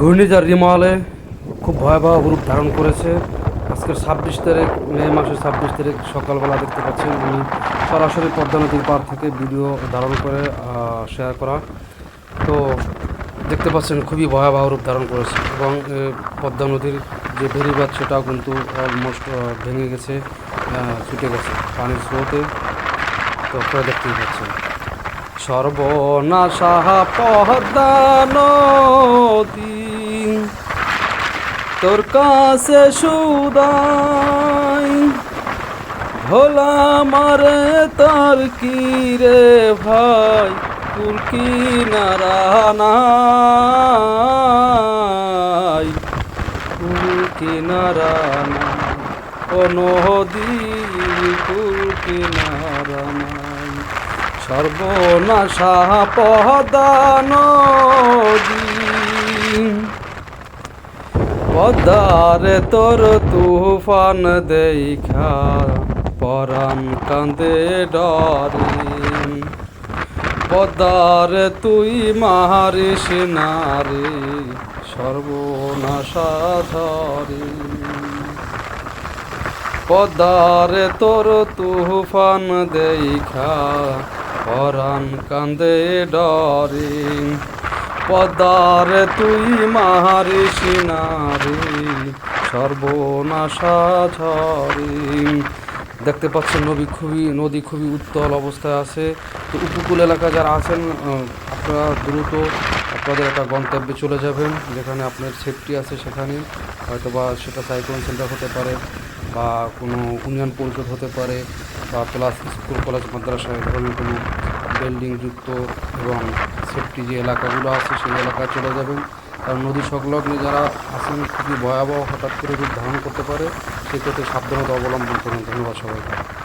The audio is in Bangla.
ঘূর্ণিঝড় রিমালে খুব ভয়াবহ রূপ ধারণ করেছে। আজকের ছাব্বিশ তারিখ, মে মাসের ছাব্বিশ তারিখ সকালবেলা দেখতে পাচ্ছেন আমি সরাসরি পদ্মা নদীর পার থেকে ভিডিও ধারণ করে শেয়ার করা। তো দেখতে পাচ্ছেন খুবই ভয়াবহ রূপ ধারণ করেছে এবং পদ্মা নদীর যে বেরিবাদ সেটাও কিন্তু অলমোস্ট ভেঙে গেছে ছুটে গেছে পানির স্রোতে। তো আপনারা দেখতেই পাচ্ছেন। সর্বনাশা পদ্মা নদী তোর কাছে সুদাই, ভোলা মারে তার কি রে ভাই, কুল কিনারা নাই। কুল কিনারা নাই ও নদী কুল কিনারা সর্বনাশা পদা নদী পদারে তোর তুফান দেখা, পরাণ কান্দে ডরে পদারে তুই মারিস নারে, সর্বনাশা ধরে পদারে তোর তুফান দেখা, পরাণ কান্দে ডরে পদারে তুই মারিস নারে সর্বনাশা ঝরে দেখতে পাচ্ছেন নদী খুবই নদী খুবই উত্তল অবস্থায় আছে। তো উপকূল এলাকা যারা আছেন আপনারা দ্রুত আপনাদের একটা গন্তব্যে চলে যাবেন, যেখানে আপনার সেফটি আছে সেখানে। হয়তো বা সেটা সাইক্লোন সেন্টার হতে পারে বা কোনো ইউনিয়ন পরিষদ হতে পারে বা প্লাস স্কুল কলেজ মাদ্রাসা এই ধরনের কোনো বিল্ডিং যুক্ত এবং সেফটি যে এলাকাগুলো আছে সেই এলাকায় চলে যাবেন। কারণ নদী সংলগ্নে যারা আছেন, খুবই ভয়াবহ হঠাৎ করে রূপ ধারণ করতে পারে, সেক্ষেত্রে সাবধানতা অবলম্বন করুন। ধন্যবাদ সবাইকে।